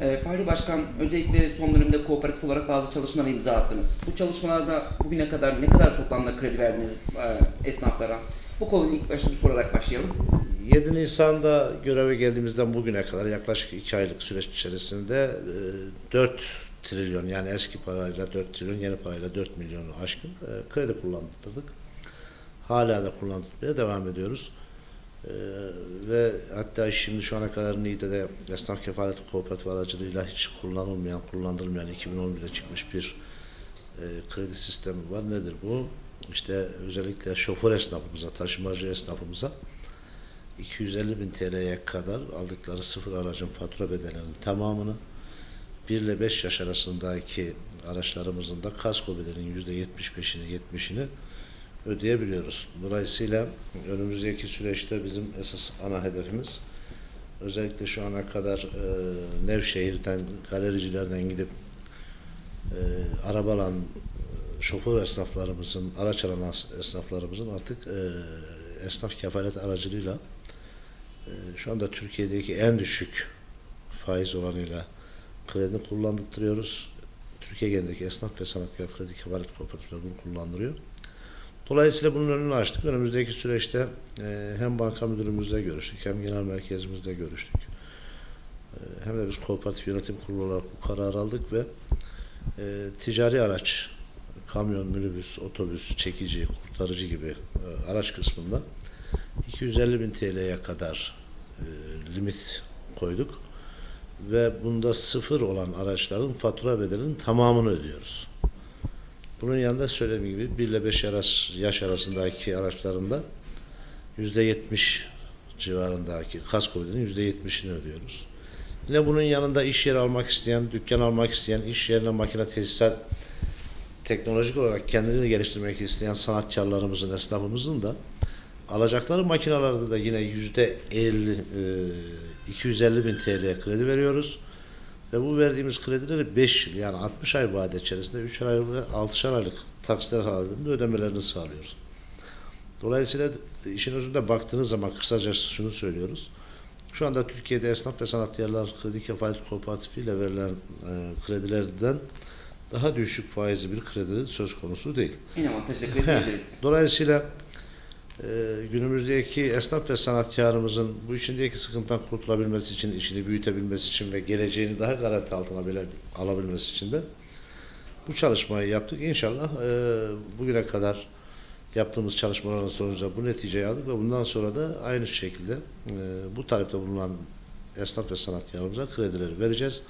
Ee, Fahri Başkan özellikle son dönemde kooperatif olarak bazı çalışmalara imza attınız. Bu çalışmalarda bugüne kadar ne kadar toplamda kredi verdiniz e, esnaflara? Bu konuyu ilk başta sorarak başlayalım. 7 Nisan'da göreve geldiğimizden bugüne kadar yaklaşık 2 aylık süreç içerisinde e, 4 trilyon yani eski parayla 4 trilyon yeni parayla 4 milyonu aşkın e, kredi kullandırdık. Hala da kullandırmaya devam ediyoruz. E, ve hatta şimdi şu ana kadar Niğde'de esnaf kefalet kooperatif aracılığıyla hiç kullanılmayan, kullandırılmayan 2011'de çıkmış bir e, kredi sistemi var. Nedir bu? İşte özellikle şoför esnafımıza, taşımacı esnafımıza 250 bin TL'ye kadar aldıkları sıfır aracın fatura bedelinin tamamını 1 ile 5 yaş arasındaki araçlarımızın da kasko bedelinin %75'ini 70'ini ödeyebiliyoruz. Dolayısıyla önümüzdeki süreçte bizim esas ana hedefimiz özellikle şu ana kadar e, Nevşehir'den, galericilerden gidip e, araba alan e, şoför esnaflarımızın, araç alan esnaflarımızın artık e, esnaf kefalet aracılığıyla e, şu anda Türkiye'deki en düşük faiz oranıyla kredi kullandırıyoruz. Türkiye genelindeki esnaf ve sanatkar kredi kefalet kooperatifleri bunu kullandırıyor. Dolayısıyla bunun önünü açtık. Önümüzdeki süreçte e, hem banka müdürümüzle görüştük hem genel merkezimizle görüştük. E, hem de biz kooperatif yönetim kurulu olarak bu kararı aldık ve e, ticari araç, kamyon, minibüs, otobüs, çekici, kurtarıcı gibi e, araç kısmında 250 bin TL'ye kadar e, limit koyduk ve bunda sıfır olan araçların fatura bedelinin tamamını ödüyoruz. Bunun yanında söylediğim gibi 1 ile 5 yaş, arasındaki araçlarında %70 civarındaki kasko bedelinin %70'ini ödüyoruz. Yine bunun yanında iş yeri almak isteyen, dükkan almak isteyen, iş yerine makine tesisat teknolojik olarak kendini geliştirmek isteyen sanatkarlarımızın, esnafımızın da alacakları makinalarda da yine yüzde 50, e, 250 bin TL kredi veriyoruz. Ve bu verdiğimiz kredileri 5 yıl yani 60 ay vade içerisinde 3 ay ve 6'şar aylık taksitler halinde ödemelerini sağlıyoruz. Dolayısıyla işin özünde baktığınız zaman kısaca şunu söylüyoruz. Şu anda Türkiye'de esnaf ve sanatkarlar kredi kefalet kooperatifi ile verilen e, kredilerden daha düşük faizli bir kredi söz konusu değil. En avantajlı kredi. Dolayısıyla günümüzdeki esnaf ve sanatkarımızın bu içindeki sıkıntıdan kurtulabilmesi için, işini büyütebilmesi için ve geleceğini daha garanti altına bile alabilmesi için de bu çalışmayı yaptık. İnşallah e, bugüne kadar yaptığımız çalışmaların sonucunda bu neticeyi aldık ve bundan sonra da aynı şekilde e, bu talepte bulunan esnaf ve sanatkarımıza kredileri vereceğiz.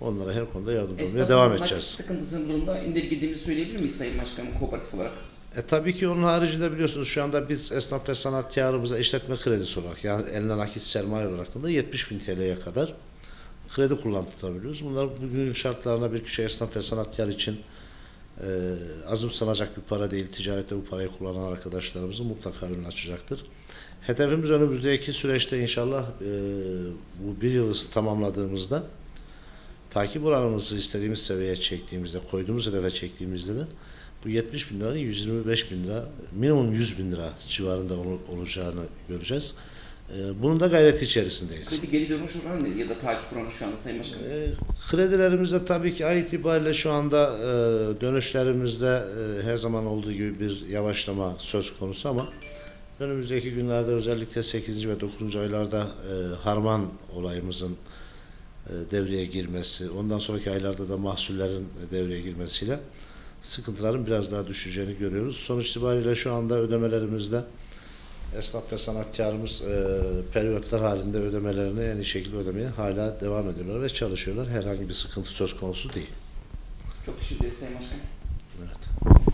Onlara her konuda yardımcı olmaya devam edeceğiz. sıkıntısının durumda indirgediğimizi söyleyebilir miyiz Sayın Başkanım kooperatif olarak? E tabii ki onun haricinde biliyorsunuz şu anda biz esnaf ve sanatkarımıza işletme kredisi olarak yani eline nakit sermaye olarak da 70 bin TL'ye kadar kredi kullandırabiliyoruz. Bunlar bugünün şartlarına bir kişi esnaf ve sanatkar için e, azımsanacak bir para değil. Ticarette bu parayı kullanan arkadaşlarımızın mutlaka önünü açacaktır. Hedefimiz önümüzdeki süreçte inşallah e, bu bir yılı tamamladığımızda takip oranımızı istediğimiz seviyeye çektiğimizde, koyduğumuz hedefe çektiğimizde de bu 70 bin liranın 125 bin lira, minimum 100 bin lira civarında ol- olacağını göreceğiz. Ee, Bunun da gayreti içerisindeyiz. Kredi geri dönüş oranı ne ya da takip oranı şu anda Sayın Başkanım? Ee, Kredilerimizde tabii ki ay itibariyle şu anda e, dönüşlerimizde e, her zaman olduğu gibi bir yavaşlama söz konusu ama önümüzdeki günlerde özellikle 8. ve 9. aylarda e, harman olayımızın e, devreye girmesi, ondan sonraki aylarda da mahsullerin devreye girmesiyle sıkıntıların biraz daha düşeceğini görüyoruz. Sonuç itibariyle şu anda ödemelerimizde esnaf ve sanatkarımız e, periyotlar halinde ödemelerini en iyi şekilde ödemeye hala devam ediyorlar ve çalışıyorlar. Herhangi bir sıkıntı söz konusu değil. Çok teşekkür ederiz Sayın Başkanım. Evet.